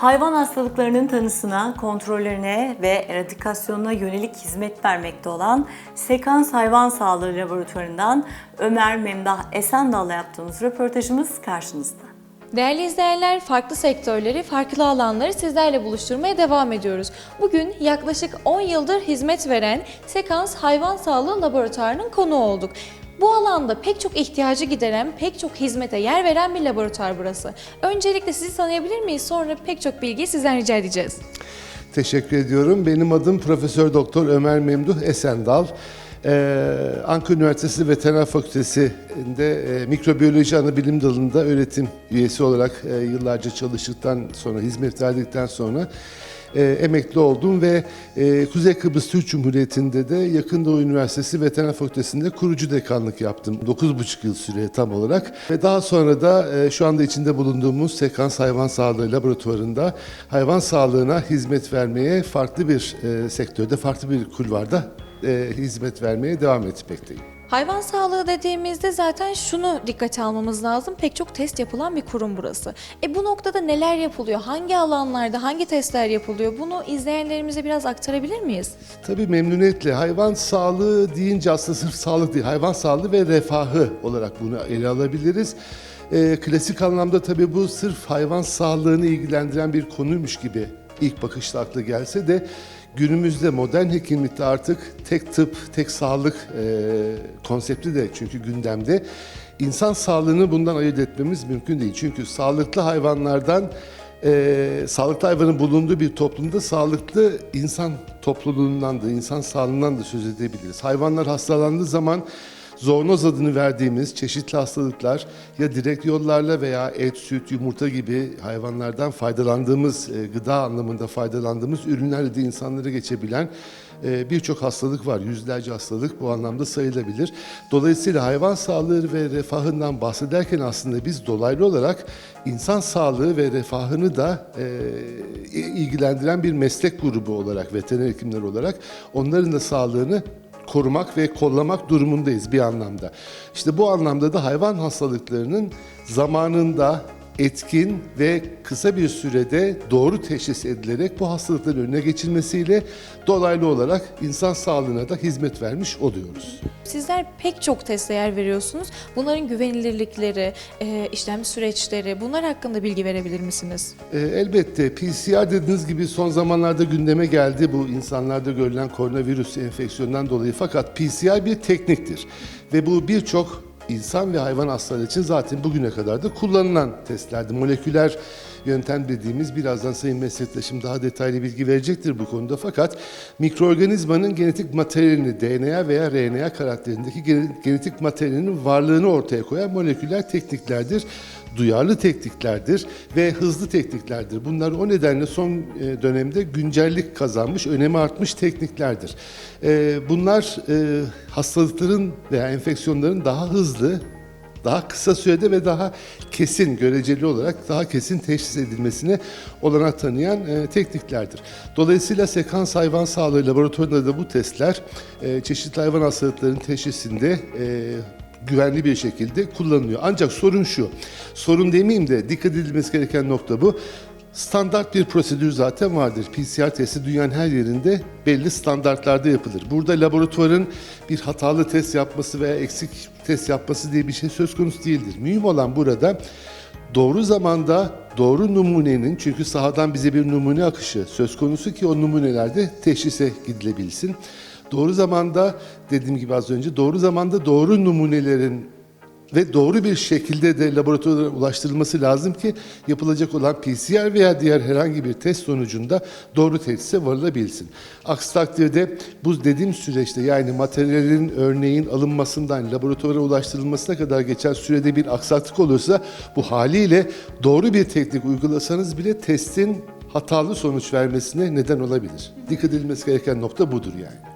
hayvan hastalıklarının tanısına, kontrollerine ve eradikasyonuna yönelik hizmet vermekte olan Sekans Hayvan Sağlığı Laboratuvarı'ndan Ömer Memdah Esendal'la yaptığımız röportajımız karşınızda. Değerli izleyenler, farklı sektörleri, farklı alanları sizlerle buluşturmaya devam ediyoruz. Bugün yaklaşık 10 yıldır hizmet veren Sekans Hayvan Sağlığı Laboratuvarı'nın konuğu olduk. Bu alanda pek çok ihtiyacı gideren, pek çok hizmete yer veren bir laboratuvar burası. Öncelikle sizi tanıyabilir miyiz? Sonra pek çok bilgiyi sizden rica edeceğiz. Teşekkür ediyorum. Benim adım Profesör Doktor Ömer Memduh Esendal. Ee, Ankara Üniversitesi Veteriner Fakültesi'nde e, mikrobiyoloji ana bilim dalında öğretim üyesi olarak e, yıllarca çalıştıktan sonra, hizmet verdikten sonra e, emekli oldum ve e, Kuzey Kıbrıs Türk Cumhuriyeti'nde de Yakın Doğu Üniversitesi Veteriner Fakültesi'nde kurucu dekanlık yaptım. 9,5 yıl süre tam olarak. Ve daha sonra da e, şu anda içinde bulunduğumuz Sekans Hayvan Sağlığı Laboratuvarı'nda hayvan sağlığına hizmet vermeye farklı bir e, sektörde, farklı bir kulvarda e, hizmet vermeye devam etmekteyim. Hayvan sağlığı dediğimizde zaten şunu dikkate almamız lazım. Pek çok test yapılan bir kurum burası. E bu noktada neler yapılıyor? Hangi alanlarda hangi testler yapılıyor? Bunu izleyenlerimize biraz aktarabilir miyiz? Tabii memnuniyetle hayvan sağlığı deyince aslında sırf sağlık değil, hayvan sağlığı ve refahı olarak bunu ele alabiliriz. Ee, klasik anlamda tabii bu sırf hayvan sağlığını ilgilendiren bir konuymuş gibi ilk bakışta akla gelse de günümüzde modern hekimlikte artık tek tıp, tek sağlık e, konsepti de çünkü gündemde. İnsan sağlığını bundan ayırt etmemiz mümkün değil. Çünkü sağlıklı hayvanlardan e, sağlıklı hayvanın bulunduğu bir toplumda sağlıklı insan topluluğundan da, insan sağlığından da söz edebiliriz. Hayvanlar hastalandığı zaman zoonoz adını verdiğimiz çeşitli hastalıklar ya direkt yollarla veya et, süt, yumurta gibi hayvanlardan faydalandığımız, e, gıda anlamında faydalandığımız ürünlerle de insanlara geçebilen e, birçok hastalık var. Yüzlerce hastalık bu anlamda sayılabilir. Dolayısıyla hayvan sağlığı ve refahından bahsederken aslında biz dolaylı olarak insan sağlığı ve refahını da e, ilgilendiren bir meslek grubu olarak, veteriner hekimler olarak onların da sağlığını korumak ve kollamak durumundayız bir anlamda. İşte bu anlamda da hayvan hastalıklarının zamanında etkin ve kısa bir sürede doğru teşhis edilerek bu hastalıkların önüne geçilmesiyle dolaylı olarak insan sağlığına da hizmet vermiş oluyoruz. Sizler pek çok teste yer veriyorsunuz. Bunların güvenilirlikleri, e, işlem süreçleri bunlar hakkında bilgi verebilir misiniz? Ee, elbette PCR dediğiniz gibi son zamanlarda gündeme geldi bu insanlarda görülen koronavirüs enfeksiyonundan dolayı. Fakat PCR bir tekniktir ve bu birçok insan ve hayvan hastalığı için zaten bugüne kadar da kullanılan testlerdi. Moleküler yöntem dediğimiz birazdan sayın meslektaşım daha detaylı bilgi verecektir bu konuda. Fakat mikroorganizmanın genetik materyalini DNA veya RNA karakterindeki gene- genetik materyalinin varlığını ortaya koyan moleküler tekniklerdir duyarlı tekniklerdir ve hızlı tekniklerdir. Bunlar o nedenle son e, dönemde güncellik kazanmış, önemi artmış tekniklerdir. E, Bunlar e, hastalıkların veya enfeksiyonların daha hızlı, daha kısa sürede ve daha kesin, göreceli olarak daha kesin teşhis edilmesine olanak tanıyan e, tekniklerdir. Dolayısıyla sekans hayvan sağlığı laboratuvarında da bu testler e, çeşitli hayvan hastalıklarının teşhisinde e, güvenli bir şekilde kullanılıyor. Ancak sorun şu, sorun demeyeyim de dikkat edilmesi gereken nokta bu. Standart bir prosedür zaten vardır. PCR testi dünyanın her yerinde belli standartlarda yapılır. Burada laboratuvarın bir hatalı test yapması veya eksik test yapması diye bir şey söz konusu değildir. Mühim olan burada doğru zamanda doğru numunenin çünkü sahadan bize bir numune akışı söz konusu ki o numunelerde teşhise gidilebilsin. Doğru zamanda dediğim gibi az önce doğru zamanda doğru numunelerin ve doğru bir şekilde de laboratuvara ulaştırılması lazım ki yapılacak olan PCR veya diğer herhangi bir test sonucunda doğru teşhise varılabilsin. Aksi takdirde bu dediğim süreçte yani materyalin örneğin alınmasından laboratuvara ulaştırılmasına kadar geçen sürede bir aksaklık olursa bu haliyle doğru bir teknik uygulasanız bile testin hatalı sonuç vermesine neden olabilir. Dikkat edilmesi gereken nokta budur yani.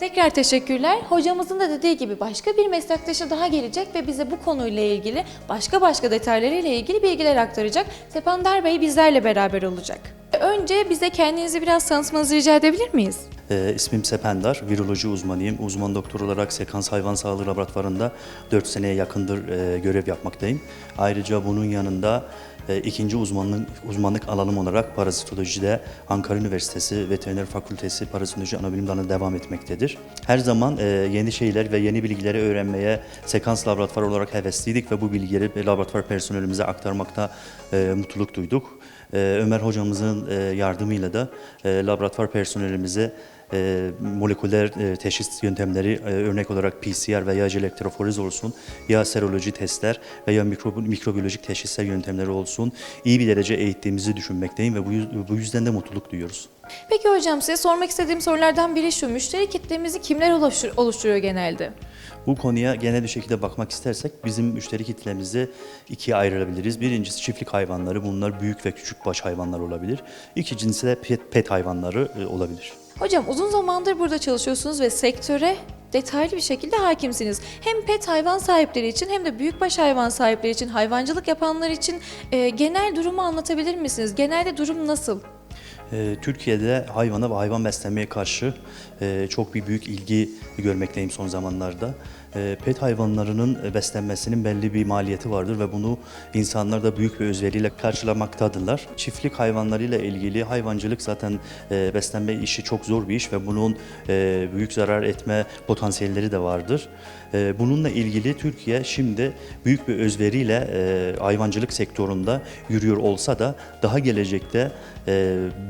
Tekrar teşekkürler. Hocamızın da dediği gibi başka bir meslektaşı daha gelecek ve bize bu konuyla ilgili başka başka detaylarıyla ilgili bilgiler aktaracak. Sepandar Bey bizlerle beraber olacak. Önce bize kendinizi biraz tanıtmanızı rica edebilir miyiz? Ee, ismim Sependar, viroloji uzmanıyım. Uzman doktor olarak Sekans Hayvan Sağlığı Laboratuvarı'nda 4 seneye yakındır e, görev yapmaktayım. Ayrıca bunun yanında e, ikinci uzmanlık, uzmanlık alanım olarak parazitolojide Ankara Üniversitesi Veteriner Fakültesi Parazitoloji Anabilim Dalı devam etmektedir. Her zaman e, yeni şeyler ve yeni bilgileri öğrenmeye sekans laboratuvarı olarak hevesliydik ve bu bilgileri laboratuvar personelimize aktarmakta e, mutluluk duyduk. E, Ömer hocamızın yardımıyla da laboratuvar personelimize e, moleküler e, teşhis yöntemleri e, örnek olarak PCR veya elektroforiz olsun, ya seroloji testler veya mikro, mikrobiyolojik teşhisler yöntemleri olsun iyi bir derece eğittiğimizi düşünmekteyim ve bu, bu yüzden de mutluluk duyuyoruz. Peki hocam size sormak istediğim sorulardan biri şu. Müşteri kitlemizi kimler oluştur- oluşturuyor genelde? Bu konuya genel bir şekilde bakmak istersek bizim müşteri kitlemizi ikiye ayırabiliriz. Birincisi çiftlik hayvanları. Bunlar büyük ve küçük baş hayvanlar olabilir. İkincisi de pet, pet hayvanları e, olabilir. Hocam uzun zamandır burada çalışıyorsunuz ve sektöre detaylı bir şekilde hakimsiniz. Hem pet hayvan sahipleri için hem de büyükbaş hayvan sahipleri için, hayvancılık yapanlar için e, genel durumu anlatabilir misiniz? Genelde durum nasıl? Ee, Türkiye'de hayvana ve hayvan beslenmeye karşı e, çok bir büyük ilgi görmekteyim son zamanlarda. E, Pet hayvanlarının e, beslenmesinin belli bir maliyeti vardır ve bunu insanlar da büyük bir özveriyle karşılamaktadırlar. Çiftlik hayvanlarıyla ilgili hayvancılık zaten e, beslenme işi çok zor bir iş ve bunun büyük zarar etme potansiyelleri de vardır. Bununla ilgili Türkiye şimdi büyük bir özveriyle hayvancılık sektöründe yürüyor olsa da daha gelecekte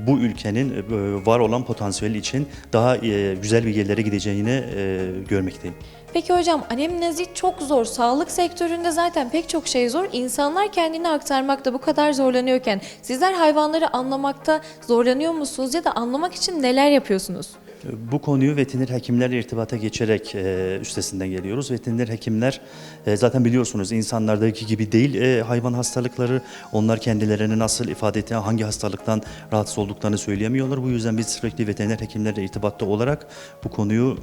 bu ülkenin var olan potansiyeli için daha güzel bir yerlere gideceğini görmekteyim. Peki hocam anemnezi çok zor. Sağlık sektöründe zaten pek çok şey zor. İnsanlar kendini aktarmakta bu kadar zorlanıyorken sizler hayvanları anlamakta zorlanıyor musunuz ya da anlamak için neler yapıyorsunuz? Bu konuyu veteriner hekimlerle irtibata geçerek e, üstesinden geliyoruz. Veteriner hekimler e, zaten biliyorsunuz insanlardaki gibi değil e, hayvan hastalıkları. Onlar kendilerini nasıl ifade ettiğini, hangi hastalıktan rahatsız olduklarını söyleyemiyorlar. Bu yüzden biz sürekli veteriner hekimlerle irtibatta olarak bu konuyu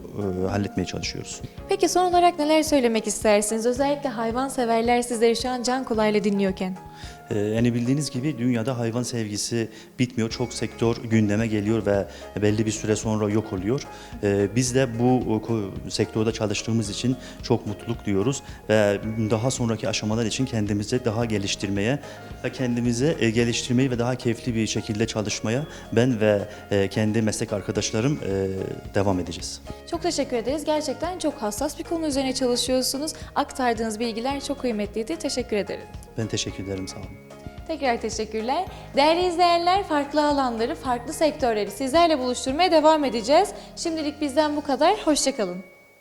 halletmeye çalışıyoruz. Peki son olarak neler söylemek istersiniz? Özellikle hayvan severler sizleri şu an can kulağıyla dinliyorken. Ee, Yani bildiğiniz gibi dünyada hayvan sevgisi bitmiyor. Çok sektör gündeme geliyor ve belli bir süre sonra yok oluyor. Ee, Biz de bu sektörde çalıştığımız için çok mutluluk duyuyoruz ve daha sonraki aşamalar için kendimizi daha geliştirmeye ve kendimizi e, geliştirmeyi ve daha keyifli bir şekilde çalışmaya ben ve e, kendi meslek arkadaşlarım e, devam edeceğiz. Çok teşekkür ederiz. Gerçekten çok hassas bir konu üzerine çalışıyorsunuz. Aktardığınız bilgiler çok kıymetliydi. Teşekkür ederim. Ben teşekkür ederim. Sağ olun. Tekrar teşekkürler. Değerli izleyenler farklı alanları, farklı sektörleri sizlerle buluşturmaya devam edeceğiz. Şimdilik bizden bu kadar. Hoşçakalın.